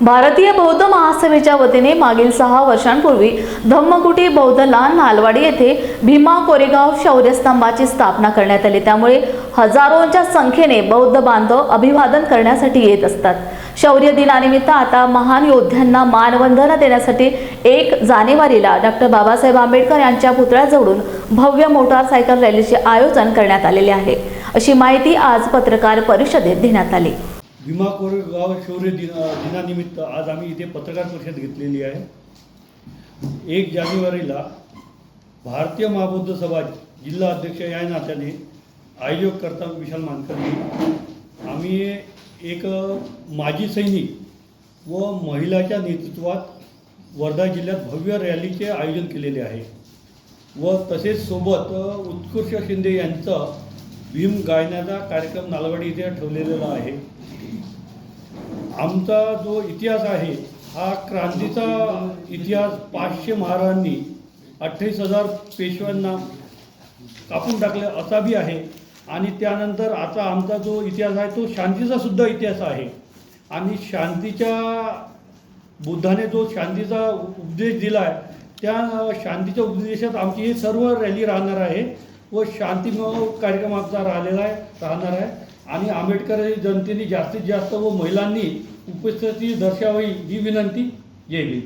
भारतीय बौद्ध महासभेच्या वतीने मागील सहा वर्षांपूर्वी धम्मकुटी बौद्धला नालवाडी येथे भीमा कोरेगाव शौर्यस्तंभाची स्थापना करण्यात आली. त्यामुळे हजारोंच्या संख्येने बौद्ध बांधव अभिवादन करण्यासाठी येत असतात. शौर्य दिनानिमित्त आता महान योद्ध्यांना मानवंदना देण्यासाठी एक जानेवारीला डॉक्टर बाबासाहेब आंबेडकर यांच्या पुतळ्याजवळून भव्य मोटारसायकल रॅलीचे आयोजन करण्यात आलेले आहे. अशी माहिती आज पत्रकार परिषदेत देण्यात आली. भीमा कोरेगाव शौर्य दिन दिनानिमित्त आज आम्ही इथे पत्रकार परिषद घेतलेली आहे. एक जानेवारीला भारतीय महाबौद्ध सभा जिल्हा अध्यक्ष या नात्याने आयोजक करता विशाल मानकरनी आम्ही एक माजी सैनिक व महिलाच्या नेतृत्वात वर्धा जिल्ह्यात भव्य रॅलीचे आयोजन केलेले आहे. व तसेच सोबत उत्कृष्ट शिंदे यांचं भीम गायनाचा कार्यक्रम नालवाडी इथे ठेवलेला आहे. आमचा जो इतिहास आहे हा क्रांतीचा इतिहास पाचशे महाराजांनी अठ्ठावीस हजार पेशव्यांना कापून टाकले असा बी आहे. आणि त्यानंतर आता आमचा जो इतिहास आहे तो शांतीचा सुद्धा इतिहास आहे. आणि शांतीच्या बुद्धाने जो शांतीचा उपदेश दिला आहे त्या शांतीच्या उपदेशात आमची ही सर्व रॅली राहणार आहे. व शांतीमय कार्यक्रम आमचा राहिलेला आहे राहणार आहे. आणि आंबेडकर जनतेने जास्तीत जास्त व महिलांनी उपस्थिती दर्शावी ही विनंती. येईल